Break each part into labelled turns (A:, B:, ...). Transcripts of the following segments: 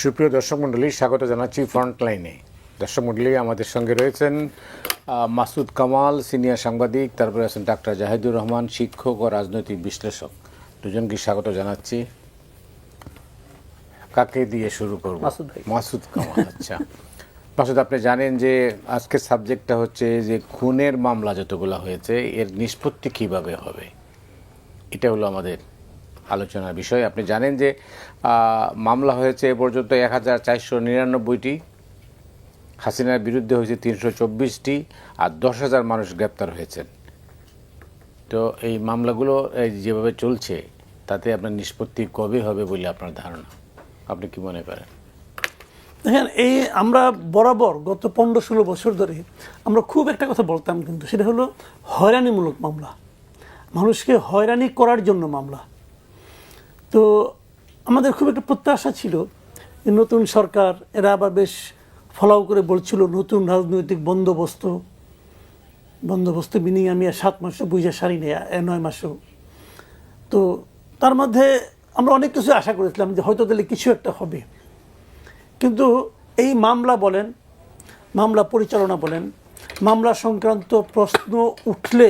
A: সুপ্রিয় দর্শক মণ্ডলী স্বাগত জানাচ্ছি ফ্রন্টলাইনে দর্শক মণ্ডলী আমাদের সঙ্গে রয়েছেন মাসুদ কামাল সিনিয়র সাংবাদিক তারপরে আছেন ডাক্তার জাহিদুর রহমান শিক্ষক ও রাজনৈতিক বিশ্লেষক। দুজনকে স্বাগত জানাচ্ছি। কাকে দিয়ে শুরু করব?
B: মাসুদ ভাই।
A: মাসুদ কামাল আচ্ছা। মাসুদ আপনি জানেন যে আজকের সাবজেক্টটা হচ্ছে যে খুনের মামলা যতগুলো হয়েছে এর নিষ্পত্তি কীভাবে হবে? এটা হলো আমাদের আলোচনার বিষয়। আপনি জানেন যে মামলা হয়েছে এ পর্যন্ত এক হাজার চারশো নিরানব্বইটি, হাসিনার বিরুদ্ধে হয়েছে তিনশো চব্বিশটি, আর দশ হাজার মানুষ গ্রেপ্তার হয়েছেন তো এই মামলাগুলো, এই যেভাবে চলছে, তাতে আপনার নিষ্পত্তি কবে হবে বলে আপনার ধারণা? আপনি কি মনে করেন?
B: দেখেন, এই আমরা বরাবর গত পনেরো ষোলো বছর ধরে আমরা খুব একটা কথা বলতাম, কিন্তু সেটা হলো হয়রানিমূলক মামলা। মানুষকে হয়রানি করার জন্য মামলা। তো আমাদের খুব একটা প্রত্যাশা ছিল যে নতুন সরকার, এরা আবার বেশ ফলাও করে বলছিল, নতুন রাজনৈতিক বন্দোবস্ত। বন্দোবস্ত মিনিং আমি আর সাত মাসও বুঝে সারি নেই নয় মাসও। তো তার মধ্যে আমরা অনেক কিছু আশা করেছিলাম যে হয়তো তাহলে কিছু একটা হবে। কিন্তু এই মামলা বলেন, মামলা পরিচালনা বলেন, মামলা সংক্রান্ত প্রশ্ন উঠলে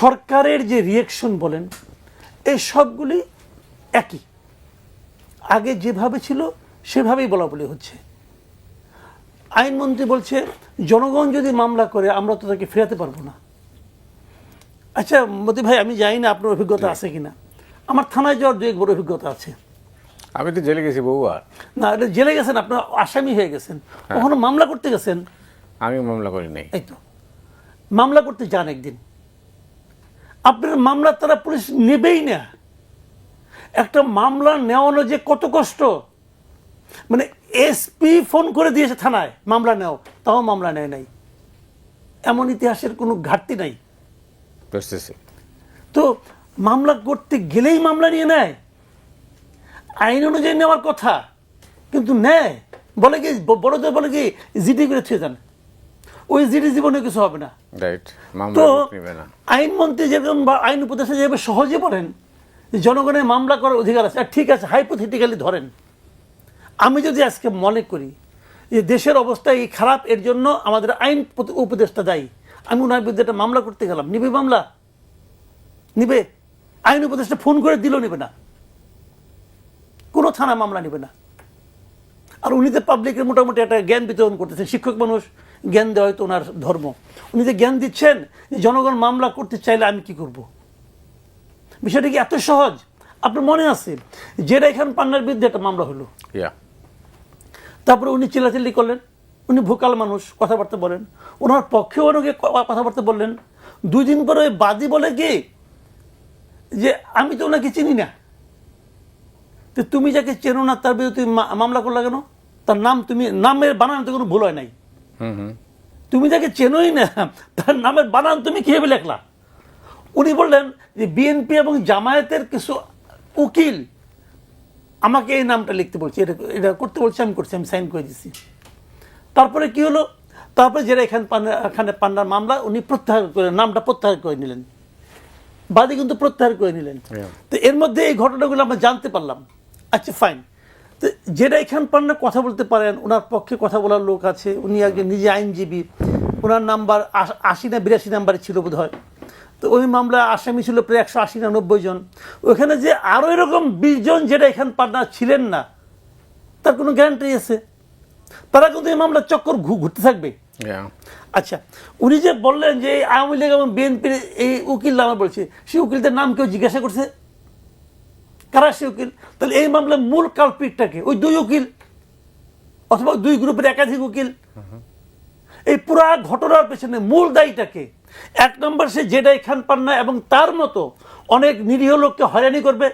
B: সরকারের যে রিয়েকশন বলেন এই সবগুলি একই। আগে যেভাবে ছিল সেভাবেই বলা বলি হচ্ছে। আইনমন্ত্রী বলছে জনগণ যদি মামলা করে আমরা তো তাকে ফেরাতে পারব না। আচ্ছা মতি ভাই আমি জানি না আপনার অভিজ্ঞতা আছে কিনা। আমার থানায় যাওয়ার দু এক বড় অভিজ্ঞতা আছে।
A: আমি তো জেলে গেছি বহুবার
B: না এটা জেলে গেছেন আপনার আসামি হয়ে গেছেন। কখনো মামলা করতে গেছেন?
A: আমি মামলা করি নাই।
B: এই তো। মামলা করতে যান একদিন। আপনার মামলা তারা পুলিশ নেবেই না। একটা মামলা নেওয়ানো যে কত কষ্ট। মানে এসপি ফোন করে দিয়েছে থানায় মামলা নেও তাও মামলা নেয় নাই। এমন ইতিহাসের কোনো ঘাটতি নাই। তো মামলা করতে গেলেই মামলা নিয়ে নেয়। আইন অনুযায়ী নেওয়ার কথা কিন্তু নেয়। বলে কি বড়দের বলে কি জিডি করে ছুঁয়ে যান ওই জিডি জীবনে কিছু হবে না। তো আইনমন্ত্রী যেরকম বা আইন উপদেষ্টা যেভাবে সহজে বলেন যে জনগণের মামলা করার অধিকার আছে আর ঠিক আছে হাইপোথেটিক্যালি ধরেন। আমি যদি আজকে মনে করি যে দেশের অবস্থা এই খারাপ এর জন্য আমাদের আইন উপদেষ্টা দায়ী আমি ওনার বিরুদ্ধে একটা মামলা করতে গেলাম নিবে মামলা? নিবে? আইন উপদেষ্টা ফোন করে দিলেও নেবে না। কোনো থানা মামলা নেবে না। আর উনি যে পাবলিকের মোটামুটি একটা জ্ঞান বিতরণ করতেছেন শিক্ষক মানুষ জ্ঞান দেওয়া হয়তো ওনার ধর্ম। উনি যে জ্ঞান দিচ্ছেন যে জনগণ মামলা করতে চাইলে আমি কি করব? বিষয়টা কি এত সহজ? আপনার মনে আছে যেটা এখান পান্নার বিরুদ্ধে একটা মামলা হলো?
A: ইয়া
B: তারপরে উনি চিল্লাচিল্লি করলেন। উনি ভোকাল মানুষ কথাবার্তা বলেন। ওনার পক্ষেও ওনাকে কথাবার্তা বললেন। দুই দিন পরে ওই বাদী বলে কি? যে আমি তো ওনাকে চিনি না। তো তুমি যাকে চেনো না তার বিরুদ্ধে তুমি মামলা করলা কেন? তার নাম তুমি নামের বানানোতে কোনো ভুল হয় নাই। তুমি যাকে চেনোই না তার নামের বানান তুমি কীভাবে লেখলা? উনি বললেন যে বিএনপি এবং জামায়াতের কিছু উকিল আমাকে এই নামটা লিখতে বলছে এটা এটা করতে বলছে আমি করছি আমি সাইন করে দিচ্ছি তারপরে কি হলো? তারপরে যারা এখানে এখানে পান্ডার মামলা উনি প্রত্যাহার করে নামটা প্রত্যাহার করে নিলেন। বাদী কিন্তু প্রত্যাহার করে নিলেন। তো এর মধ্যে এই ঘটনাগুলো আমরা জানতে পারলাম। আচ্ছা ফাইন তো যেটা এখান পান্না কথা বলতে পারেন ওনার পক্ষে কথা বলার লোক আছে উনি একজন নিজে আইনজীবী ওনার নাম্বার আশি না বিরাশি নাম্বারে ছিল বোধ হয় তো ওই মামলা আসামি ছিল প্রায় একশো আশি না নব্বই জন। ওখানে যে আরও এরকম বিশ জন যেটা এখান পান্না ছিলেন না তার কোনো গ্যারান্টি আছে? তারা কিন্তু এই মামলার চক্কর ঘু- ঘুরতে থাকবে। আচ্ছা উনি যে বললেন যে এই আওয়ামী লীগ এবং বিএনপির এই উকিল আমার বলছে সেই উকিলদের নাম কেউ জিজ্ঞাসা করছে? কারা সে উকিল? তাহলে এই মামলার মূল কালপিটটাকে ওই দুই উকিল? অথবা দুই গ্রুপের একাধিক উকিল? এই পুরা ঘটনার পেছনে মূল দায়ীটাকে? এক নম্বর সে জেডাই খান পান্না এবং তার মতো অনেক নিরীহ লোককে হয়রানি করবে।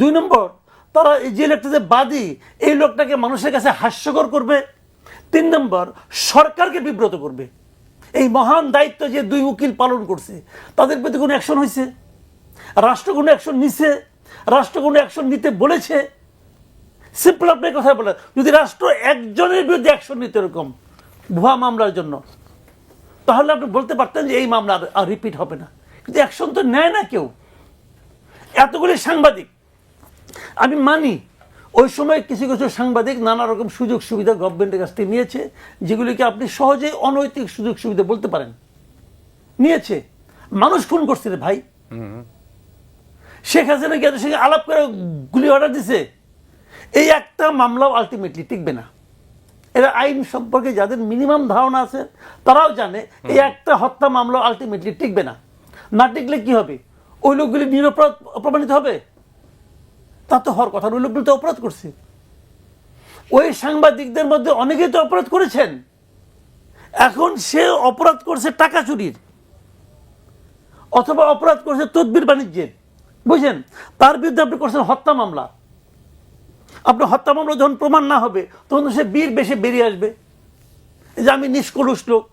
B: দুই নম্বর, তারা এই যে লোকটা যে বাদী, এই লোকটাকে মানুষের কাছে হাস্যকর করবে। তিন নম্বর, সরকারকে বিব্রত করবে। এই মহান দায়িত্ব যে দুই উকিল পালন করছে, তাদের প্রতি কোনো অ্যাকশন হয়েছে রাষ্ট্র কোনো অ্যাকশন নিছে? রাষ্ট্র কোনো অ্যাকশন নিতে বলেছে। সিম্পল আপনি কথা বলেন। যদি রাষ্ট্র একজনের বিরুদ্ধে অ্যাকশন নিতে এরকম, ভুয়া মামলার জন্য, তাহলে আপনি বলতে পারতেন যে এই মামলা আর রিপিট হবে না। কিন্তু অ্যাকশন তো নেয় না কেউ। এতগুলি সাংবাদিক, আমি মানি, ওই সময় কিছু কিছু সাংবাদিক নানা রকম সুযোগ সুবিধা গভর্নমেন্টের কাছ থেকে নিয়েছে, যেগুলিকে আপনি সহজেই অনৈতিক সুযোগ সুবিধা বলতে পারেন। নিয়েছে। মানুষ খুন করছে রে ভাই। শেখ হাসিনা এদের সঙ্গে আলাপ করে গুলি অর্ডার দিছে? এই একটা মামলাও আলটিমেটলি টিকবে না। এরা আইন সম্পর্কে যাদের মিনিমাম ধারণা আছে তারাও জানে এই একটা হত্যা মামলা আলটিমেটলি টিকবে না। না টিকলে কি হবে? ওই লোকগুলি নিরপরাধ প্রমাণিত হবে? তা তো হওয়ার কথা ওই লোকগুলি তো অপরাধ করছে। ওই সাংবাদিকদের মধ্যে অনেকেই তো অপরাধ করেছেন। এখন সে অপরাধ করছে টাকা চুরির অথবা অপরাধ করছে তদবির বাণিজ্যের। বুঝছেন তার বিরুদ্ধে আপনি করছেন হত্যা মামলা। আপনার হত্যা মামলা যখন প্রমাণ না হবে তখন সে বীর বেশি বেরিয়ে আসবে। যে আমি নিষ্কলুষ লোক।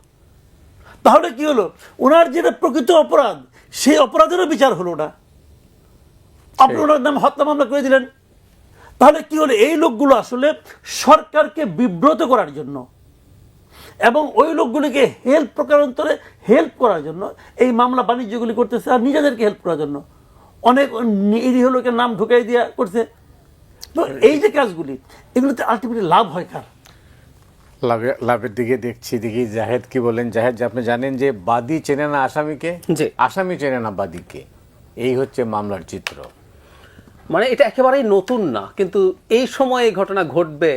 B: তাহলে কি হলো? ওনার যেটা প্রকৃত অপরাধ সেই অপরাধেরও বিচার হলো না। আপনি ওনার নাম হত্যা মামলা করে দিলেন। তাহলে কি হলো? এই লোকগুলো আসলে সরকারকে বিব্রত করার জন্য এবং ওই লোকগুলিকে হেল্প প্রকারান্তরে হেল্প করার জন্য এই মামলা বাণিজ্যগুলি করতেছে আর নিজেদেরকে হেল্প করার জন্য। অনেক নিরীহ লোকের নাম ঢুকাই দিয়া করছে। তো এই যে কাজগুলি এগুলোতে আলটিমেটলি লাভ হয় কার?
A: লাভে লাভের দিকে দেখছি দেখি জাহেদ কি বলেন। জাহেদ যে আপনি জানেন যে বাদী চেনে না আসামিকে?
C: জি।
A: আসামি চেনে না বাদীকে। এই হচ্ছে মামলার চিত্র।
C: মানে এটা একেবারেই নতুন না কিন্তু এই সময়ে এই ঘটনা ঘটবে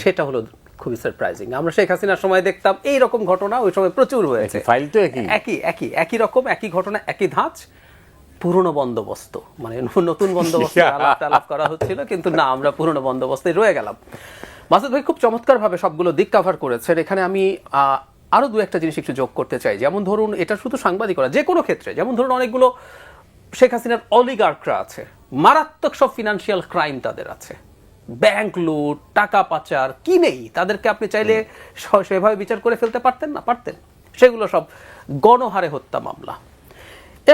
C: সেটা হলো খুবই সারপ্রাইজিং আমরা শেখ হাসিনার সময় দেখতাম এই রকম ঘটনা ওই সময় প্রচুর হয়েছে।
A: ফাইল তো একই।
C: একই একই একই রকম একই ঘটনা একই ধাঁচ। পুরনো বন্দোবস্ত। মানে নতুন বন্দোবস্ত আলাপ করা হচ্ছিল কিন্তু না আমরা পুরনো বন্দোবস্তে রয়ে গেলাম। মাসুদ ভাই খুব চমৎকারভাবে সবগুলো দিক কভার করেছেন। এখানে আমি আহ, আরও দু একটা জিনিস একটু যোগ করতে চাই। যেমন ধরুন এটা শুধু সাংবাদিকরা যে কোনো ক্ষেত্রে যেমন ধরুন অনেকগুলো শেখ হাসিনার অলিগার্করা আছে মারাত্মক সব ফিনান্সিয়াল ক্রাইম তাদের আছে। ব্যাংক লুট টাকা পাচার কি নেই? তাদেরকে আপনি চাইলে সেভাবে বিচার করে ফেলতে পারতেন না? পারতেন। সেগুলো সব গণহারে হত্যা মামলা।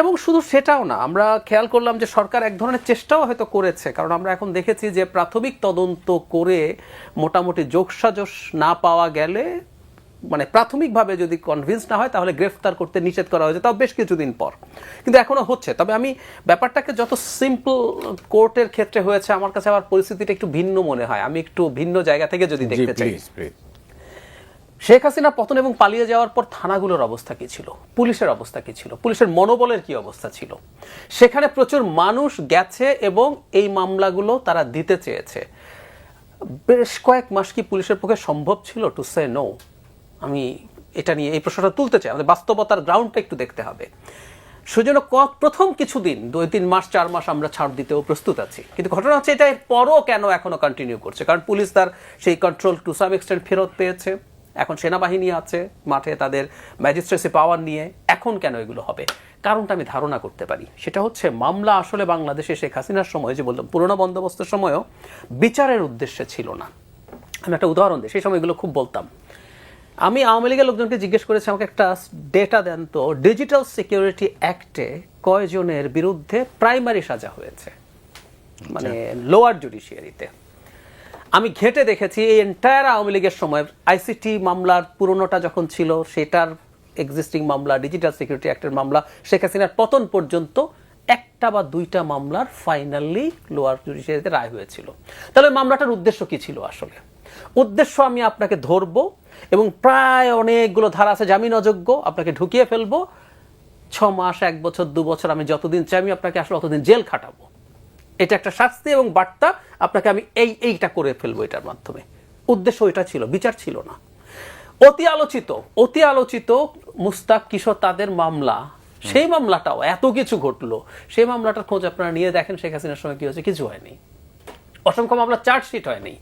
C: এবং শুধু সেটাও না আমরা খেয়াল করলাম যে সরকার এক ধরনের চেষ্টাও হয়তো করেছে কারণ আমরা এখন দেখেছি যে প্রাথমিক তদন্ত করে মোটামুটি যোগসাজশ না পাওয়া গেলে মানে প্রাথমিকভাবে যদি কনভিন্স না হয় তাহলে গ্রেফতার করতে নিষেধ করা হয়েছে তাও বেশ কিছুদিন পর। কিন্তু এখনও হচ্ছে তবে আমি ব্যাপারটাকে যত সিম্পল কোর্টের ক্ষেত্রে হয়েছে আমার কাছে আবার পরিস্থিতিটা একটু ভিন্ন মনে হয়। আমি একটু ভিন্ন জায়গা থেকে যদি দেখতে চাই। শেখ হাসিনা পতন এবং পালিয়ে যাওয়ার পর থানাগুলোর অবস্থা কি ছিল? পুলিশের অবস্থা কি ছিল? পুলিশের মনোবলের কি অবস্থা ছিল? সেখানে প্রচুর মানুষ গেছে এবং এই মামলাগুলো তারা দিতে চেয়েছে। বেশ কয়েক মাস কি পুলিশের পক্ষে সম্ভব ছিল টু সে নো আমি এটা নিয়ে এই প্রশ্নটা তুলতে চাই। আমাদের বাস্তবতার গ্রাউন্ডটা একটু দেখতে হবে। সেজন্য ক- প্রথম কিছুদিন, দুই, তিন মাস, চার মাস আমরা ছাড় দিতেও প্রস্তুত আছি। কিন্তু ঘটনা হচ্ছে এটা এর পরও কেন এখনও কন্টিনিউ করছে? কারণ পুলিশ তার সেই কন্ট্রোল টু সাম এক্সটেন্ট ফেরত পেয়েছে। এখন সেনাবাহিনী আছে মাঠে তাদের ম্যাজিস্ট্রেসি পাওয়ার নিয়ে। এখন কেন এগুলো হবে? কারণটা আমি ধারণা করতে পারি। সেটা হচ্ছে মামলা আসলে বাংলাদেশে শেখ হাসিনার সময় যে বললাম পুরোনো বন্দোবস্তের সময়ও বিচারের উদ্দেশ্যে ছিল না। আমি একটা উদাহরণ দিই সেই সময় এগুলো খুব বলতাম। আমি আওয়ামী লীগের লোকজনকে জিজ্ঞেস করেছি আমাকে একটা ডেটা দেন তো ডিজিটাল সিকিউরিটি অ্যাক্টে কয়জনের বিরুদ্ধে প্রাইমারি সাজা হয়েছে? মানে লোয়ার জুডিশিয়ারিতে আমি ঘেটে দেখেছি এই এন্টায়ার আওয়ামী লীগের সময় আইসিটি মামলার পুরনোটা যখন ছিল, সেটার এক্সিস্টিং মামলা ডিজিটাল সিকিউরিটি অ্যাক্টের মামলা, শেখ হাসিনার পতন পর্যন্ত একটা বা দুইটা মামলার ফাইনালি লোয়ার জুডিশিয়ারিতে রায় হয়েছিল। তাহলে মামলাটার উদ্দেশ্য কি ছিল আসলে? উদ্দেশ্য আমি আপনাকে ধরবো এবং প্রায় অনেকগুলো ধারা আছে, জামিন অযোগ্য, আপনাকে ঢুকিয়ে ফেলব। ছ মাস, এক বছর, দু বছর, আমি যতদিন চাই, আমি আপনাকে আসলে অতদিন জেল খাটাবো। এটা একটা শাস্তি এবং বার্তা। আপনাকে আমি এই এইটা করে ফেলব এটার মাধ্যমে। উদ্দেশ্য এটা ছিল বিচার ছিল না। অতি আলোচিত অতি আলোচিত মুস্তাক কিশোর তাদের মামলা। সেই মামলাটাও এত কিছু ঘটলো। সেই মামলাটার খোঁজ আপনারা নিয়ে দেখেন শেখ হাসিনার সময় কি হয়েছে কিছু হয়নি। অসংখ্য মামলা চার্জশিট হয়নি।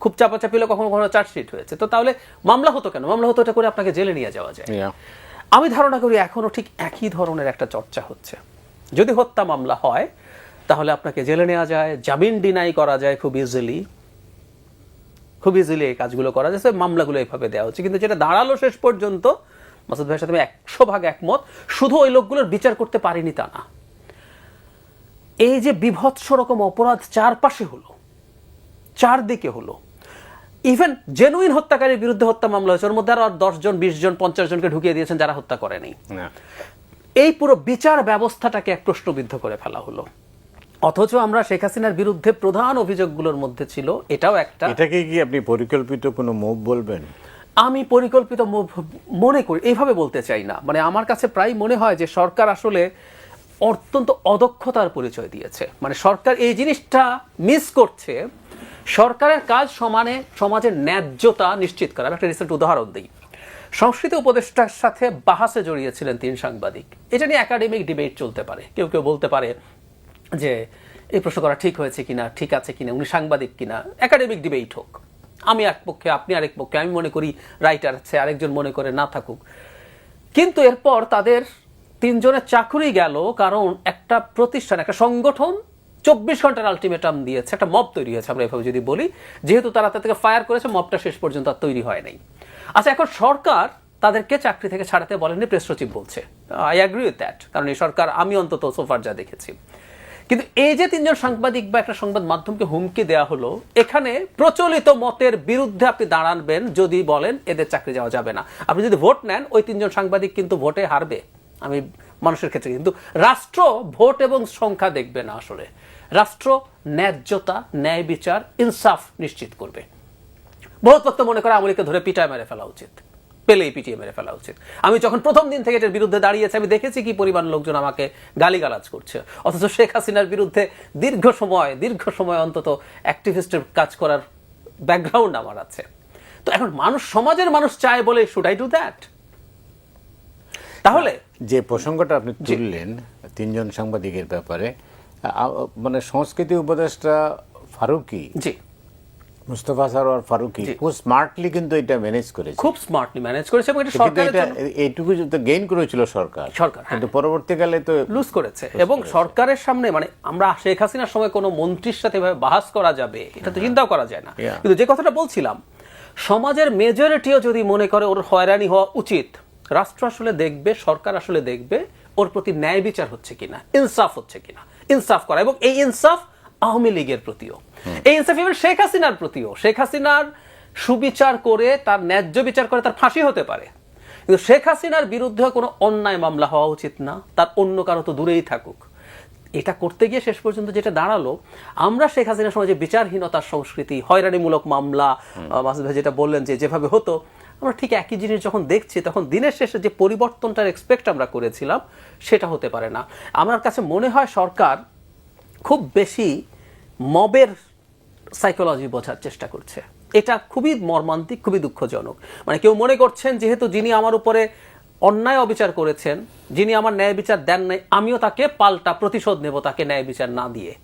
C: খুব চাপাচাপি হলে কখনো কখনো চার্জশিট হয়েছে। তো তাহলে মামলা হতো কেন? মামলা হতো এটা করে আপনাকে জেলে নিয়ে যাওয়া যায়। আমি ধারণা করি এখনও ঠিক একই ধরনের একটা চর্চা হচ্ছে। যদি হত্যা মামলা হয় তাহলে আপনাকে জেলে নেওয়া যায় জামিন ডিনাই করা যায় খুব ইজিলি খুব ইজিলি এই কাজগুলো করা যায় মামলাগুলো এইভাবে দেওয়া হচ্ছে। কিন্তু যেটা দাঁড়াল শেষ পর্যন্ত মাসুদ ভাইয়ের সাথে আমি একশো ভাগ একমত শুধু ওই লোকগুলোর বিচার করতে পারিনি তা না। এই যে বিভৎস রকম অপরাধ চারপাশে হলো চারদিকে হলো ইভেন জেনুইন হত্যাকারীর বিরুদ্ধে হত্যা মামলা হয়েছে ওর মধ্যে আরও দশ জন বিশ জন পঞ্চাশ জনকে ঢুকিয়ে দিয়েছেন যারা হত্যা করেনি। এই পুরো বিচার ব্যবস্থাটাকে এক প্রশ্নবিদ্ধ করে ফেলা হলো। অথচ আমরা শেখ হাসিনার বিরুদ্ধে প্রধান অভিযোগগুলোর মধ্যে ছিল এটাও একটা।
A: এটাকে কি আপনি পরিকল্পিত কোনো মুভ বলবেন?
C: আমি পরিকল্পিত move মনে করি এইভাবে বলতে চাই না। মানে আমার কাছে প্রায় মনে হয় যে সরকার আসলে অত্যন্ত অদক্ষতার পরিচয় দিয়েছে। মানে সরকার এই জিনিসটা মিস করছে। সরকারের কাজ সমানে সমাজের ন্যায্যতা নিশ্চিত করা আমি একটা রিসেন্ট উদাহরণ দিই। সংস্কৃতি উপদেষ্টার সাথে বাহাসে জড়িয়েছিলেন তিন সাংবাদিক। এটা নিয়ে একাডেমিক ডিবেট চলতে পারে। কেউ কেউ বলতে পারে যে এই প্রশ্ন করা ঠিক হয়েছে কিনা, ঠিক আছে কিনা, উনি সাংবাদিক কিনা একাডেমিক ডিবেট হোক। আমি এক পক্ষে, আপনি আরেক পক্ষে, আমি মনে করি রাইটার আছে, আরেকজন মনে করে না থাকুক। কিন্তু এরপর তাদের তিনজনের চাকরি গেল, কারণ একটা প্রতিষ্ঠান, একটা সংগঠন চব্বিশ ঘণ্টার আলটিমেটাম দিয়েছে, একটা মব তৈরি হয়েছে, আমরা এভাবে যদি বলি। যেহেতু তারা তাদেরকে ফায়ার করেছে মবটা শেষ পর্যন্ত আর তৈরি হয় নাই। আচ্ছা এখন সরকার তাদেরকে চাকরি থেকে ছাড়াতে বলেনি প্রেস সচিব বলছে। আই অ্যাগ্রি উইথ দ্যাট কারণ এই সরকার, আমি অন্তত সোফার যা দেখেছি। কিন্তু এই যে তিনজন সাংবাদিক বা একটা সংবাদ মাধ্যমকে হুমকি দেওয়া হলো, এখানে প্রচলিত মতের বিরুদ্ধে আপনি দাঁড়ানবেন যদি বলেন এদের চাকরি যাওয়া যাবে না। আপনি যদি ভোট নেন, ওই তিনজন সাংবাদিক কিন্তু ভোটে হারবে। আমি মানুষের ক্ষেত্রে, কিন্তু রাষ্ট্র ভোট এবং সংখ্যা দেখবে না আসলে। রাষ্ট্র ন্যায্যতা, ন্যায় বিচার, ইনসাফ নিশ্চিত করবে। বহুত পক্ষ মনে করে আমলিকে ধরে পিটায় মেরে ফেলা উচিত। পেলেই পিটিয়ে মেরে ফেলা উচিত। আমি যখন প্রথম দিন থেকে এটার বিরুদ্ধে দাঁড়িয়েছি আমি দেখেছি কি পরিমাণ লোকজন আমাকে গালিগালাজ করছে। অথচ শেখ হাসিনার বিরুদ্ধে দীর্ঘ সময় দীর্ঘ সময় অন্তত অ্যাক্টিভিস্টের কাজ করার ব্যাকগ্রাউন্ড আমার আছে। তো এখন মানুষ সমাজের মানুষ চায় বলে শুড আই ডু দ্যাট তাহলে
A: যে প্রসঙ্গটা আপনি তুললেন তিনজন সাংবাদিকের ব্যাপারে মানে সংস্কৃতি উপদেষ্টা ফারুকি
C: জি।
A: মুস্তফা সরোয়ার ফারুকি খুব স্মার্টলি কিন্তু এটা ম্যানেজ করেছে।
C: খুব স্মার্টলি ম্যানেজ করেছে এবং এটা সরকারের
A: এইটুকু তো গেইন করেছিল সরকার।
C: সরকার, হ্যাঁ।
A: কিন্তু পরবর্তীকালে তো
C: লুজ করেছে। এবং সরকারের সামনে মানে আমরা শেখ হাসিনার সময় কোনো মন্ত্রীর সাথে এভাবে বাহাস করা যাবে এটা তো চিন্তাও করা যায় না। কিন্তু যে কথাটা বলছিলাম সমাজের মেজরিটিও যদি মনে করে ওর হয়রানি হওয়া উচিত রাষ্ট্র আসলে দেখবে সরকার আসলে দেখবে ওর প্রতি ন্যায় বিচার হচ্ছে কিনা ইনসাফ হচ্ছে কিনা ইনসাফ করা। এবং এই ইনসাফ আওয়ামী লীগের প্রতিও। এই ইনসাফ এবার শেখ হাসিনার প্রতিও। শেখ হাসিনার সুবিচার করে তার ন্যায্য বিচার করে তার ফাঁসি হতে পারে। কিন্তু শেখ হাসিনার বিরুদ্ধে কোনো অন্যায় মামলা হওয়া উচিত না। তার অন্য কারও তো দূরেই থাকুক। এটা করতে গিয়ে শেষ পর্যন্ত যেটা দাঁড়াল আমরা শেখ হাসিনার সময় যে বিচারহীনতার সংস্কৃতি হয়রানিমূলক মামলা মাসুদ ভাই যেটা বললেন যে যেভাবে হতো আমরা ঠিক একই জিনিস যখন দেখছি তখন দিনের শেষে যে পরিবর্তনটার এক্সপেক্ট আমরা করেছিলাম সেটা হতে পারে না। আমার কাছে মনে হয় সরকার খুব বেশি মবের সাইকোলজি বোঝার চেষ্টা করছে। এটা খুবই মর্মান্তিক খুবই দুঃখজনক। মানে কেউ মনে করছেন যেহেতু যিনি আমার উপরে অন্যায় অবিচার করেছেন যিনি আমার ন্যায় বিচার দেন নাই আমিও তাকে পাল্টা প্রতিশোধ নেব তাকে ন্যায় বিচার না দিয়ে।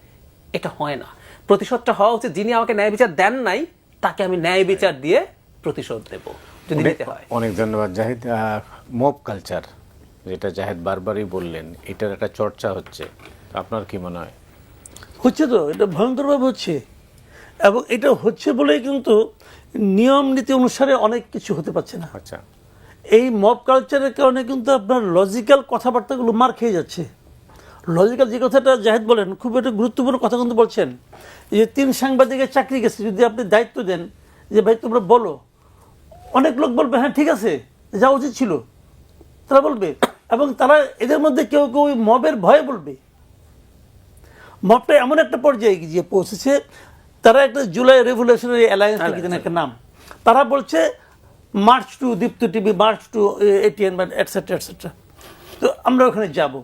C: এটা হয় না। প্রতিশোধটা হওয়া উচিত। যিনি আমাকে ন্যায় বিচার দেন নাই তাকে আমি ন্যায় বিচার দিয়ে প্রতিশোধ দেব যদি
A: অনেক-
C: নিতে হয়।
A: অনেক ধন্যবাদ জাহিদ। মব কালচার যেটা জাহেদ বারবারই বললেন এটার একটা চর্চা হচ্ছে। আপনার কি মনে হয়?
B: হচ্ছে তো এটা ভয়ঙ্করভাবে হচ্ছে। এবং এটা হচ্ছে বলেই কিন্তু নিয়ম নীতি অনুসারে অনেক কিছু হতে পারছে না।
A: আচ্ছা।
B: এই মব কালচারের কারণে কিন্তু আপনার লজিক্যাল কথাবার্তাগুলো মার খেয়ে যাচ্ছে। লজিক্যাল যে কথাটা জাহেদ বলেন খুব একটা গুরুত্বপূর্ণ কথা কিন্তু বলছেন। যে তিন সাংবাদিকের চাকরি গেছে যদি আপনি দায়িত্ব দেন যে ভাই তোমরা বলো। অনেক লোক বলবে হ্যাঁ ঠিক আছে যা উচিত ছিল। তারা বলবে। এবং তারা এদের মধ্যে কেউ কেউ মবের ভয়ে বলবে। মবটা এমন একটা পর্যায়ে গিয়ে পৌঁছেছে তারা একটা জুলাই রেভলিউশনারি অ্যালায়েন্স নাকি একটা নাম। তারা বলছে march to Deepto TV march to ATN etcetera etcetera তো আমরা ওখানে যাব।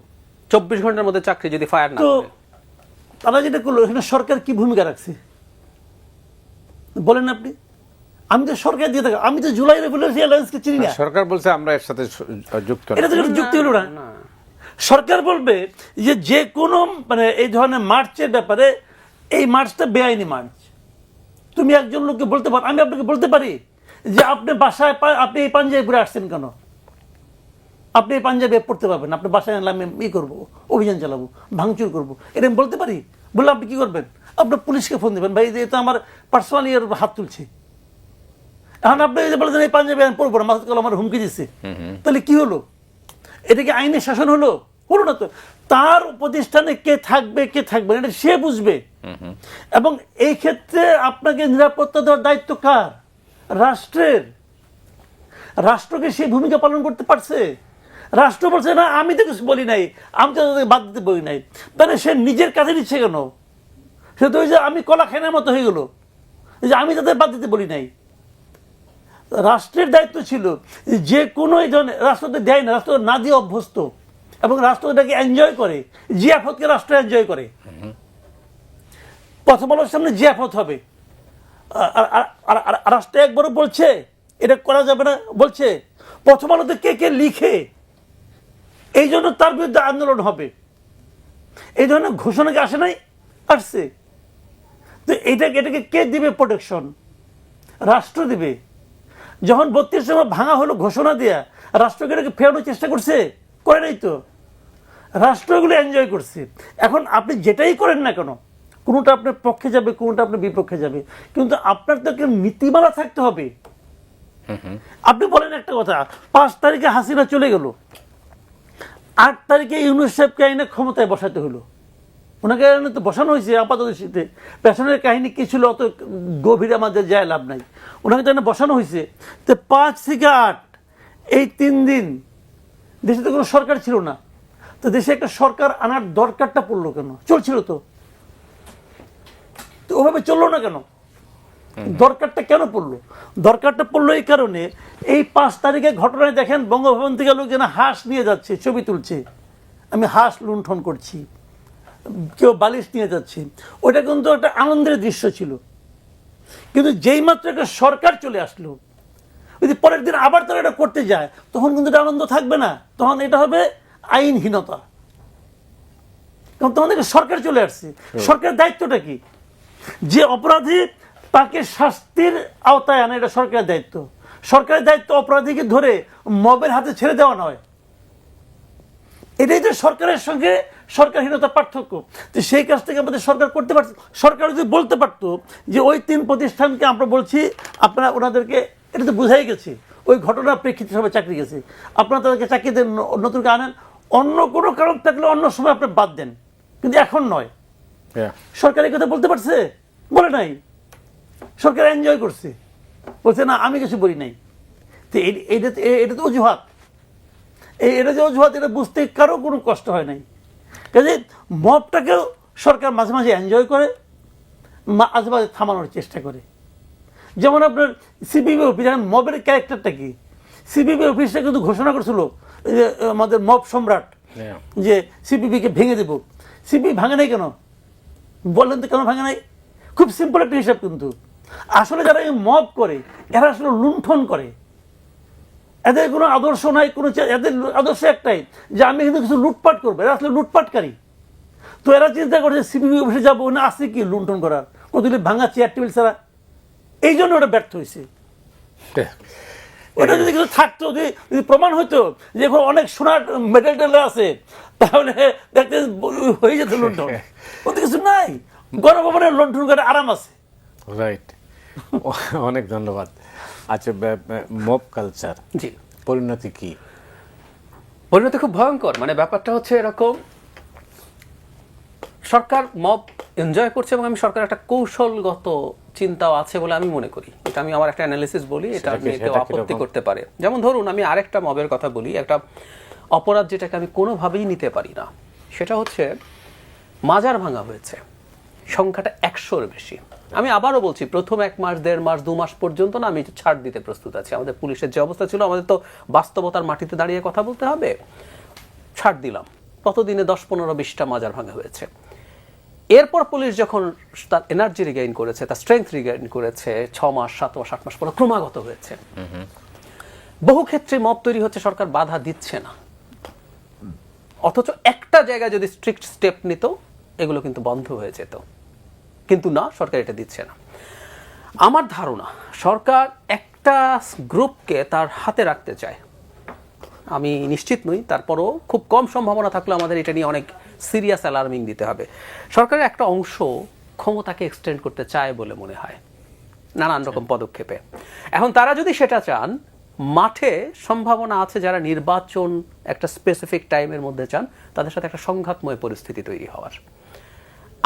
C: চব্বিশ ঘণ্টার মধ্যে চাকরি যদি ফায়ার না
B: তো তারা যেটা করল এখানে সরকার কি ভূমিকা রাখছে? বলেন আপনি। আমি তো সরকার দিয়ে থাকি আমি তো জুলাই রেভলিউশনারি অ্যালায়েন্সকে চিনি না।
A: সরকার বলছে আমরা এর সাথে যুক্ত
B: এটা তো যুক্তি হলো না। সরকার বলবে যে যে কোনো মানে এই ধরনের মার্চের ব্যাপারে এই মার্চটা বেআইনি মার্চ। তুমি একজন লোককে বলতে পারো আমি আপনাকে বলতে পারি যে আপনি বাসায় আপনি এই পাঞ্জাবি পরে আসছেন কেন? আপনি এই পাঞ্জাবি পড়তে পারবেন আপনি বাসায় আনলে আমি ই করব অভিযান চালাবো ভাঙচুর করব। এটা আমি বলতে পারি? বললে আপনি কি করবেন? আপনার পুলিশকে ফোন দেবেন ভাই তো আমার পার্সোনালি এর হাত তুলছে। এখন আপনি যদি বলেছেন এই পাঞ্জাবি আমি পড়ব না কালাম আমার হুমকি দিচ্ছে। তাহলে কি হলো? এটা কি আইনের শাসন হলো? না তো তার প্রতিষ্ঠানে কে থাকবে কে থাকবে এটা সে বুঝবে। এবং এই ক্ষেত্রে আপনাকে নিরাপত্তা দেওয়ার দায়িত্ব কার? রাষ্ট্রের। রাষ্ট্রকে সেই ভূমিকা পালন করতে পারছে। রাষ্ট্র বলছে, না, আমি তো কিছু বলি নাই। আমি তো তাদেরকে বাদ দিতে বলি নাই। তাহলে সে নিজের কাছে নিচ্ছে কেন? সে তো ওই যে আমি কলা খাইনার মতো হয়ে গেল। যে আমি তাদের বাদ দিতে বলি নাই। রাষ্ট্রের দায়িত্ব ছিল যে কোনো এই ধরনের রাষ্ট্র তো দেয় না, রাষ্ট্র না দিয়ে অভ্যস্ত এবং রাষ্ট্র এটাকে এনজয় করে। জিয়াফতকে রাষ্ট্র এনজয় করে। প্রথম আলোর সামনে জিয়াফত হবে। রাষ্ট্র একবারও বলছে, এটা করা যাবে না, বলছে, প্রথম আলোতে কে কে লিখে, এই জন্য তার বিরুদ্ধে আন্দোলন হবে। এই ধরনের ঘোষণা কি আসে নাই? আসছে। তো এইটাকে এটাকে কে দিবে প্রোটেকশন রাষ্ট্র দিবে। যখন বত্রিশ সময় ভাঙা হলো ঘোষণা দেয়া, রাষ্ট্রকে এটাকে ফেরানোর চেষ্টা করছে, করে নাই তো? রাষ্ট্র এগুলো এনজয় করছে। এখন আপনি যেটাই করেন না কেন কোনোটা আপনার পক্ষে যাবে কোনোটা আপনার বিপক্ষে যাবে। কিন্তু আপনার তো একটা নীতিমালা থাকতে হবে। আপনি বলেন একটা কথা পাঁচ তারিখে হাসিনা চলে গেল। আট তারিখে ইউনুস সাহেবকে আইনে ক্ষমতায় বসাতে হলো। ওনাকে তো বসানো হয়েছে আপাতত শীতে। পেছনের কাহিনী কি ছিল অত গভীরে আমাদের যায় লাভ নাই। ওনাকে তো বসানো হয়েছে। তো পাঁচ থেকে আট এই তিন দিন দেশে তো কোনো সরকার ছিল না। তো দেশে একটা সরকার আনার দরকারটা পড়ল কেন? চলছিল তো। তো ওভাবে চলল না কেন? দরকারটা কেন পড়ল? দরকারটা পড়ল এই কারণে এই পাঁচ তারিখে ঘটনায় দেখেন বঙ্গভবন থেকে লোকজন হাঁস নিয়ে যাচ্ছে ছবি তুলছে। আমি হাঁস লুণ্ঠন করছি। কেউ বালিশ নিয়ে যাচ্ছে। ওটা কিন্তু একটা আনন্দের দৃশ্য ছিল। কিন্তু যেই মাত্র একটা সরকার চলে আসলো যদি পরের দিন আবার তারা এটা করতে যায় তখন কিন্তু এটা আনন্দ থাকবে না। তখন এটা হবে আইনহীনতা। কারণ থেকে সরকার চলে আসছে। সরকারের দায়িত্বটা কি? যে অপরাধী তাকে শাস্তির আওতায় আনা এটা সরকারের দায়িত্ব। সরকারের দায়িত্ব অপরাধীকে ধরে মবের হাতে ছেড়ে দেওয়া নয়। এটাই তো সরকারের সঙ্গে সরকারহীনতার পার্থক্য। তো সেই কাজ থেকে আমাদের সরকার করতে পারছে। সরকার যদি বলতে পারতো যে ওই তিন প্রতিষ্ঠানকে আমরা বলছি আপনারা ওনাদেরকে এটা তো বোঝাই গেছে। ওই ঘটনার প্রেক্ষিতে সবাই চাকরি গেছে। আপনারা তাদেরকে চাকরি দেন ন- নতুনকে আনেন অন্য কোনো কারণ থাকলে অন্য সময় আপনি বাদ দেন। কিন্তু এখন নয়। সরকার এই কথা বলতে পারছে? বলে নাই। সরকার এনজয় করছে। বলছে না আমি কিছু বলি নাই। তো এই- এইটা তো- এ- এটা তো অজুহাত। এই এটা যে অজুহাত এটা বুঝতে কারও কোনো কষ্ট হয় নাই। কাজে মবটাকেও সরকার মাঝে মাঝে এনজয় করে মাঝে মাঝে থামানোর চেষ্টা করে। যেমন আপনার সিবিবি অফিস এখন মবের ক্যারেক্টারটা কি? সিবিবি অফিসটা কিন্তু ঘোষণা করছিল আমাদের মব সম্রাট. যে সিপিবিকে ভেঙে দেব। সিপি ভাঙে নাই কেন? বললেন তো কেন ভাঙে নাই? খুব সিম্পল একটা হিসাব কিন্তু। আসলে যারা এই মব করে এরা আসলে লুণ্ঠন করে। এদের কোনো আদর্শ নাই কোনো এদের আদর্শ একটাই যে আমি কিন্তু কিছু লুটপাট করব। এরা আসলে লুটপাটকারী। তো এরা চিন্তা করছে সিপিবি অফিসে যাব না আসছে কি লুণ্ঠন করার কতগুলি ভাঙা চেয়ার টেবিল ছাড়া? এই জন্য ওটা ব্যর্থ হয়েছে। ওটা যদি কিছু থাকতো যদি যদি প্রমাণ হতো যে এখন অনেক সোনার মেডেল টেডেল আছে তাহলে দেখতে হয়ে যেত লুণ্ঠন। ওতে কিছু নাই। গণভবনের লুণ্ঠন করে আরাম আছে।
A: রাইট অনেক ধন্যবাদ। আচ্ছা মব কালচার
C: জি।
A: পরিণতি কি?
C: পরিণতি খুব ভয়ঙ্কর। মানে ব্যাপারটা হচ্ছে এরকম সরকার মব এনজয় করছে এবং আমি সরকার একটা কৌশলগত চিন্তাও আছে বলে আমি মনে করি। এটা আমি আমার একটা অ্যানালিসিস বলি এটা
A: কি-
C: কেউ আপত্তি করতে পারে। যেমন ধরুন আমি আরেকটা মবের কথা বলি একটা অপরাধ যেটাকে আমি কোনোভাবেই নিতে পারি না। সেটা হচ্ছে মাজার ভাঙা হয়েছে। সংখ্যাটা একশোর বেশি। আমি আবারও বলছি প্রথম এক মাস দেড় মাস দু মাস পর্যন্ত না আমি ছাড় দিতে প্রস্তুত আছি। আমাদের পুলিশের যে অবস্থা ছিল আমাদের তো বাস্তবতার মাটিতে দাঁড়িয়ে কথা বলতে হবে। ছাড় দিলাম। ততদিনে দশ পনেরো বিশটা মাজার ভাঙা হয়েছে। এরপর পুলিশ যখন তার এনার্জি রিগেইন করেছে, তার স্ট্রেংথ রিগেইন করেছে, ছ মাস, সাত মাস, আট মাস পরে ক্রমাগত হয়েছে। বহু ক্ষেত্রে মব তৈরি হচ্ছে, সরকার বাধা দিচ্ছে না। অথচ একটা জায়গায় যদি স্ট্রিক্ট স্টেপ নিত, এগুলো কিন্তু বন্ধ হয়ে যেত। কিন্তু না, সরকার এটা দিচ্ছে না। আমার ধারণা, সরকার একটা গ্রুপকে তার হাতে রাখতে চায়। আমি নিশ্চিত নই, তারপরও খুব কম সম্ভাবনা থাকলে আমাদের এটা নিয়ে অনেক সিরিয়াস অ্যালার্মিং দিতে হবে। সরকারের একটা অংশ ক্ষমতাকে এক্সটেন্ড করতে চায় বলে মনে হয়, নানান রকম পদক্ষেপে। এখন তারা যদি সেটা চান, মাঠে সম্ভাবনা আছে যারা নির্বাচন একটা স্পেসিফিক টাইমের মধ্যে চান, তাদের সাথে একটা সংঘাতময় পরিস্থিতি তৈরি হওয়ার।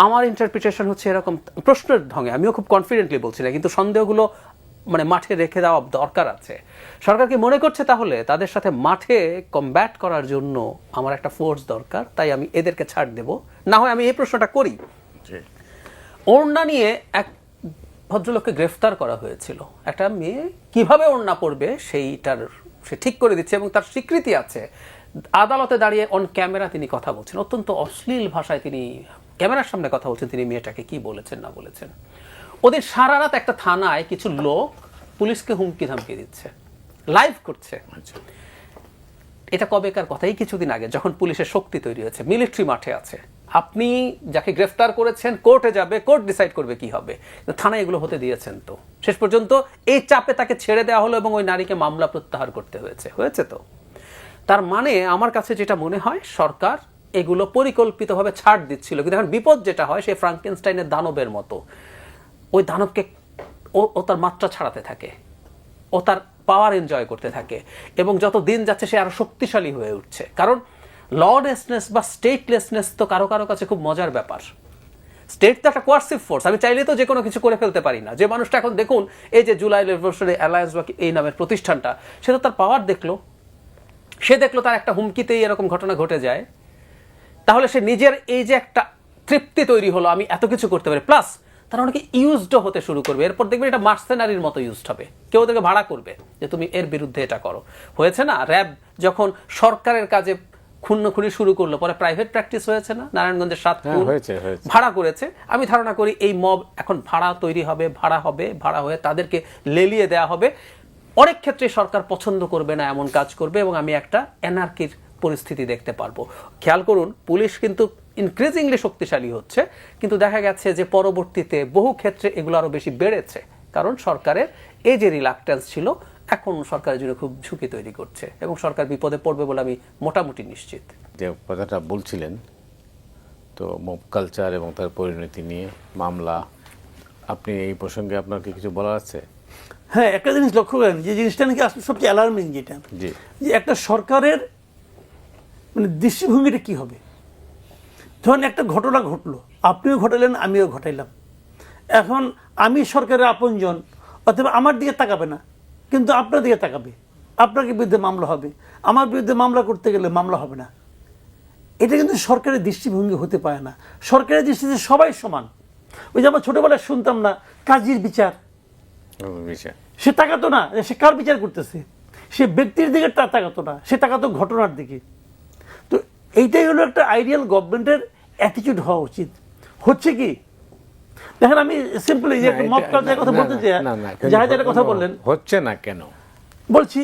C: আমার ইন্টারপ্রিটেশন হচ্ছে এরকম প্রশ্নের ঢঙে, আমিও খুব কনফিডেন্টলি বলছি না, কিন্তু সন্দেহগুলো মানে মাঠে রেখে দেওয়া দরকার আছে। সরকার কি মনে করছে তাহলে তাদের সাথে মাঠে কমব্যাট করার জন্য আমার একটা ফোর্স দরকার তাই আমি এদেরকে ছাড় দেব। না হয় আমি এই প্রশ্নটা করি। ওড়না নিয়ে এক ভদ্রলোককে গ্রেফতার করা হয়েছিল। একটা মেয়ে কীভাবে ওড়না পড়বে সেইটার সে ঠিক করে দিচ্ছে এবং তার স্বীকৃতি আছে। আদালতে দাঁড়িয়ে অন ক্যামেরা তিনি কথা বলছেন। অত্যন্ত অশ্লীল ভাষায় তিনি ক্যামেরার সামনে কথা বলছেন তিনি মেয়েটাকে কি বলেছেন না বলেছেন। ওদের সারা রাত একটা থানায় কিছু লোক পুলিশকে হুমকি ধামকি দিচ্ছে লাইভ করছে।
A: আচ্ছা।
C: এটা কবেকার কথা? এই কিছুদিন আগে যখন পুলিশের শক্তি তৈরি হয়েছে মিলিটারি মাঠে আছে। আপনি যাকে গ্রেফতার করেছেন কোর্টে যাবে কোর্ট ডিসাইড করবে কি হবে। থানায় এগুলো হতে দিয়েছেন তো। শেষ পর্যন্ত এই চাপে তাকে ছেড়ে দেওয়া হলো এবং ওই নারীকে মামলা প্রত্যাহার করতে হয়েছে। হয়েছে তো? তার মানে আমার কাছে যেটা মনে হয় সরকার এগুলো পরিকল্পিতভাবে ছাড় দিচ্ছিল। কিন্তু এখন বিপদ যেটা হয় সে ফ্রাঙ্কেনস্টাইনের দানবের মতো। ওই দানবকে ও তার মাত্রা ছাড়াতে থাকে। ও তার পাওয়ার এনজয় করতে থাকে। এবং যত দিন যাচ্ছে সে আরও শক্তিশালী হয়ে উঠছে। কারণ ললেসনেস বা স্টেটলেসনেস তো কারও কারও কাছে খুব মজার ব্যাপার। স্টেট তো একটা কোয়ার্সিভ ফোর্স আমি চাইলে তো যে কোনো কিছু করে ফেলতে পারি না। যে মানুষটা এখন দেখুন, এই যে জুলাই রেভলিউশনারি অ্যালায়েন্স বা এই নামের প্রতিষ্ঠানটা, সে তো তার পাওয়ার দেখল। সে দেখল তার একটা হুমকিতেই এরকম ঘটনা ঘটে যায়। তাহলে সে নিজের এই যে একটা তৃপ্তি তৈরি হলো, আমি এত কিছু করতে পারি। প্লাস তারা অনেকে ইউজডও হতে শুরু করবে। এরপর দেখবে এটা মার্সেনারির মতো ইউজড হবে। কেউ ওদেরকে ভাড়া করবে যে তুমি এর বিরুদ্ধে এটা করো। হয়েছে না? র্যাব যখন সরকারের কাজে খুন্নখুনি শুরু করল পরে প্রাইভেট প্র্যাকটিস হয়েছে না? নারায়ণগঞ্জের সাত
A: হ্যাঁ।
C: ভাড়া করেছে। আমি ধারণা করি এই মব এখন ভাড়া তৈরি হবে ভাড়া হবে ভাড়া হয়ে তাদেরকে লেলিয়ে দেওয়া হবে। অনেক ক্ষেত্রে সরকার পছন্দ করবে না এমন কাজ করবে এবং আমি একটা এনার্কির পরিস্থিতি দেখতে পারব। খেয়াল করুন পুলিশ কিন্তু ইনক্রিজিংলি শক্তিশালী হচ্ছে কিন্তু দেখা গেছে যে পরবর্তীতে বহু ক্ষেত্রে এগুলো আরও বেশি বেড়েছে। কারণ সরকারের এই যে রিলাক্টেন্স ছিল এখন সরকারের জন্য খুব ঝুঁকি তৈরি করছে এবং সরকার বিপদে পড়বে বলে আমি মোটামুটি নিশ্চিত।
A: যে কথাটা বলছিলেন তো মব কালচার এবং তার পরিণতি নিয়ে মামলা আপনি এই প্রসঙ্গে আপনার কি কিছু বলার আছে?
B: হ্যাঁ একটা জিনিস লক্ষ্য করেন যে জিনিসটা নাকি আসলে সবচেয়ে অ্যালার্মিং যেটা। যে একটা সরকারের মানে দৃষ্টিভঙ্গিটা কি হবে? ধরুন একটা ঘটনা ঘটলো আপনিও ঘটালেন আমিও ঘটাইলাম। এখন আমি সরকারের আপনজন অথবা আমার দিকে তাকাবে না কিন্তু আপনার দিকে তাকাবে। আপনাকে বিরুদ্ধে মামলা হবে আমার বিরুদ্ধে মামলা করতে গেলে মামলা হবে না। এটা কিন্তু সরকারের দৃষ্টিভঙ্গি হতে পারে না। সরকারের দৃষ্টিতে সবাই সমান। ওই যে আমরা ছোটোবেলায় শুনতাম না কাজীর বিচার। সে তাকাতো না সে কার বিচার করতেছে? সে ব্যক্তির দিকে তাকাতো না সে তাকাতো ঘটনার দিকে। তো এইটাই হলো একটা আইডিয়াল গভর্নমেন্টের অ্যাটিটিউড হওয়া উচিত। হচ্ছে কি? দেখেন আমি সিম্পলি যে মব কালচারের কথা বলতে চাই যারা কথা বললেন।
A: হচ্ছে না কেন?
B: বলছি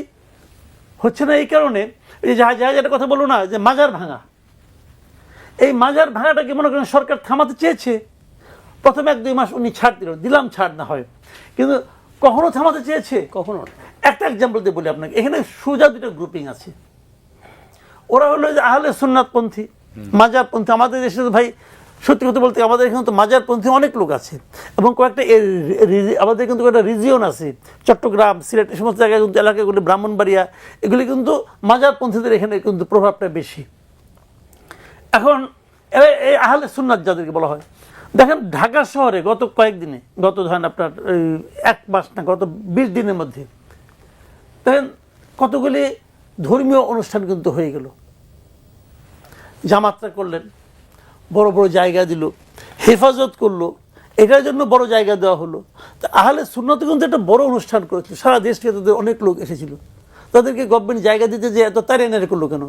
B: হচ্ছে না এই কারণে এই যাহা যেটা কথা বলল না যে মাজার ভাঙা। এই মাজার ভাঙাটাকে মনে করেন সরকার থামাতে চেয়েছে? প্রথমে এক দুই মাস উনি ছাড় দিল দিলাম ছাড় না হয়। কিন্তু কখনো থামাতে চেয়েছে?
C: কখনো
B: একটা এক্সাম্পল দিয়ে বলি আপনাকে এখানে সোজা দুটো গ্রুপিং আছে। ওরা হলো যে আহলে সুন্নাতপন্থী। মাজারপন্থী, আমাদের দেশে তো ভাই, সত্যি কথা বলতে আমাদের এখানে তো মাজারপন্থী অনেক লোক আছে। এবং কয়েকটা আমাদের কিন্তু কয়েকটা রিজিয়ন আছে। চট্টগ্রাম, সিলেট এই সমস্ত জায়গায় কিন্তু এলাকাগুলি ব্রাহ্মণবাড়িয়া, এগুলি কিন্তু মাজারপন্থীদের এখানে কিন্তু প্রভাবটা বেশি। এখন এই আহলে সুন্নাত যাদেরকে বলা হয়। দেখেন, ঢাকা শহরে গত কয়েকদিনে, গত ধরেন আপনার এক মাস না, গত বিশ দিনের মধ্যে, দেখেন কতগুলি ধর্মীয় অনুষ্ঠান কিন্তু হয়ে গেল। জামাত্রা করলেন, বড় বড় জায়গা দিল, হেফাজত করল, এটার জন্য বড় জায়গা দেওয়া হলো। তা আহলে সুন্নত কিন্তু একটা বড় অনুষ্ঠান করেছিল, সারা দেশ থেকে তাদের অনেক লোক এসেছিল। তাদেরকে গভর্নমেন্ট জায়গা দিতে যে এত তারে এনে করল কেন?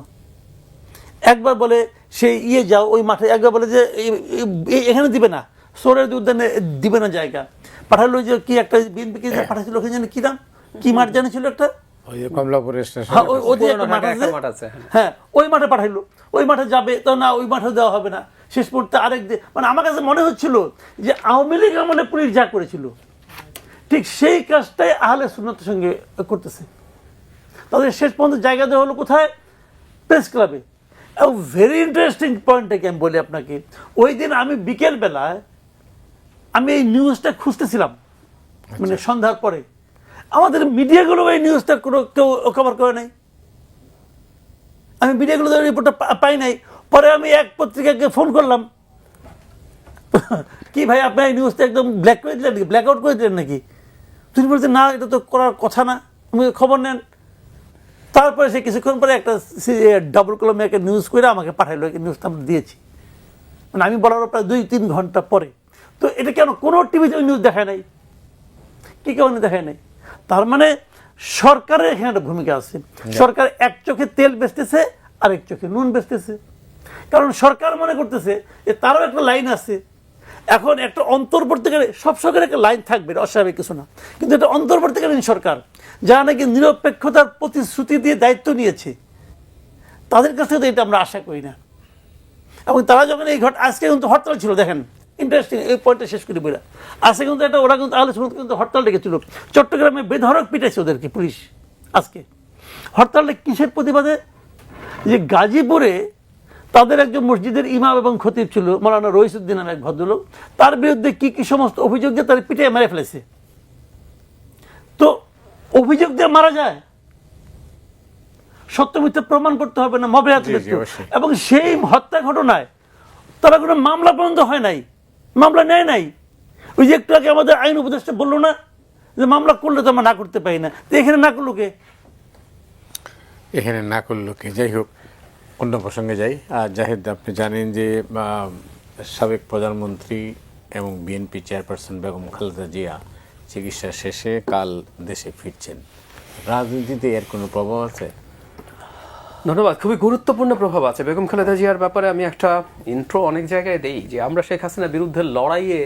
B: একবার বলে সেই ইয়ে যাও, ওই মাঠে। একবার বলে যে এখানে দিবে না সোরের উদ্যানে দিবে না জায়গা। পাঠালো যে কি একটা বিএনপি পাঠাচ্ছিল ওখানে কি নাম? কি মাঠ জানিছিল একটা?
A: ওই কমলাপুর স্টেশন
B: হ্যাঁ, ওই- ওদের একটা
C: পুরনো
B: মাঠ আছে।
C: হ্যাঁ।
B: হ্যাঁ ওই মাঠে পাঠাইলো। ওই মাঠে যাবে তো না ওই মাঠে দেওয়া হবে না। শেষ পর্যন্ত আরেক মানে আমার কাছে মনে হচ্ছিল যে আওয়ামী লীগ আমলে পুলিশ যা করেছিল ঠিক সেই কাজটাই আহলে সুন্নতের সঙ্গে করতেছে। তাদের শেষ পর্যন্ত জায়গা দেওয়া হলো কোথায়? প্রেস ক্লাবে এবং ভেরি ইন্টারেস্টিং পয়েন্টটাকে আমি বলি আপনাকে ওই দিন আমি বিকেল বেলায় আমি এই নিউজটা খুঁজতেছিলাম মানে সন্ধ্যার পরে। আমাদের মিডিয়াগুলো এই নিউজটা কোনো কেউ কভার করে নাই। আমি মিডিয়াগুলো রিপোর্টটা পাই নাই। পরে আমি এক পত্রিকাকে ফোন করলাম। কি ভাই, আপনি এই নিউজটা একদম ব্ল্যাক করে দিলেন নাকি? ব্ল্যাক আউট করে দিলেন নাকি? তিনি বলছে, না, এটা তো করার কথা না। আমি খবর নেন। তারপরে সে কিছুক্ষণ পরে একটা ডাবল কলমে একটা নিউজ করে আমাকে পাঠাইলো। এই নিউজটা আমরা দিয়েছি। মানে আমি বলার প্রায় দুই, তিন ঘণ্টা পরে। তো এটা কেন কোনো টিভিতে ওই নিউজ দেখায় নাই? কি কারণে দেখায় নাই? তার মানে সরকারের এখানে একটা ভূমিকা আছে। সরকার এক চোখে তেল বেচতেছে আরেক চোখে নুন বেচতেছে। কারণ সরকার মনে করতেছে যে তারও একটা লাইন আছে। এখন একটা অন্তর্বর্তীকালে সব সরকারের একটা লাইন থাকবে অস্বাভাবিক কিছু না। কিন্তু এটা অন্তর্বর্তীকালীন সরকার যারা নাকি নিরপেক্ষতার প্রতিশ্রুতি দিয়ে দায়িত্ব নিয়েছে তাদের কাছ থেকে তো এটা আমরা আশা করি না। এবং তারা যখন এই ঘট আজকে কিন্তু হরতাল ছিল দেখেন। ইন্টারেস্টিং এই পয়েন্টটা শেষ করি বইরা। আজকে কিন্তু একটা ওরা কিন্তু আলোচনা কিন্তু হরতাল ডেকেছিল। চট্টগ্রামে বেধরক পিটাইছে ওদেরকে পুলিশ আজকে। হরতালটা কিসের প্রতিবাদে? যে গাজীপুরে তাদের একজন মসজিদের ইমাম এবং খতিব ছিল মৌলানা রহিসুদ্দিন নামে এক ভদ্রলোক তার বিরুদ্ধে কি কি সমস্ত অভিযোগ দিয়ে তার পিঠে মেরে ফেলেছে? তো অভিযোগ দিয়ে মারা যায়। সত্য মিথ্যা প্রমাণ করতে হবে না মবে। এবং সেই হত্যা ঘটনায় তারা কোনো মামলা পর্যন্ত হয় নাই। মামলা নেয় নাই। ওই যে একটু আগে আমাদের আইন উপদেষ্টা বলল না যে মামলা করলে তো আমরা না করতে পারি না। তো এখানে না করল কে?
A: এখানে না করল কি? যাই হোক, অন্য প্রসঙ্গে যাই। আর জাহেদ, আপনি জানেন যে সাবেক প্রধানমন্ত্রী এবং বিএনপি চেয়ারপারসন বেগম খালেদা জিয়া চিকিৎসা শেষে কাল দেশে ফিরছেন। রাজনীতিতে এর কোনো প্রভাব আছে?
C: ধন্যবাদ। খুবই গুরুত্বপূর্ণ প্রভাব আছে। বেগম খালেদা জিয়ার ব্যাপারে আমি একটা ইন্ট্রো অনেক জায়গায় দেই যে আমরা শেখ হাসিনার বিরুদ্ধে লড়াইয়ে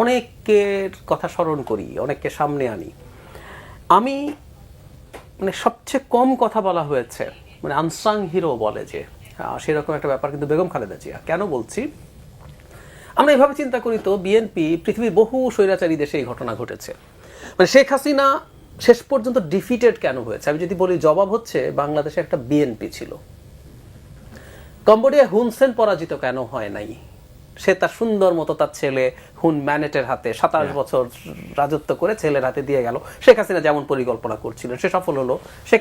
C: অনেকের কথা স্মরণ করি, অনেককে সামনে আনি। আমি মানে সবচেয়ে কম কথা বলা হয়েছে মানে আনসাং হিরো বলে যে সেরকম একটা ব্যাপার কিন্তু বেগম খালেদা জিয়া। কেন বলছি? আমরা এভাবে চিন্তা করি তো, বিএনপি, পৃথিবীর বহু স্বৈরাচারী দেশে এই ঘটনা ঘটেছে। মানে শেখ হাসিনা শেষ পর্যন্ত ডিফিটেড কেন হয়েছে? আমি যদি বলি জবাব হচ্ছে বাংলাদেশে একটা বিএনপি ছিল। কম্বোডিয়া হুনসেন পরাজিত কেন হয় নাই? সে তার সুন্দর মতো তার ছেলে হুন ম্যানেটের হাতে সাতাশ বছর রাজত্ব করে ছেলের হাতে দিয়ে গেল। শেখ হাসিনা যেমন পরিকল্পনা করছিল সে সফল হলো। সে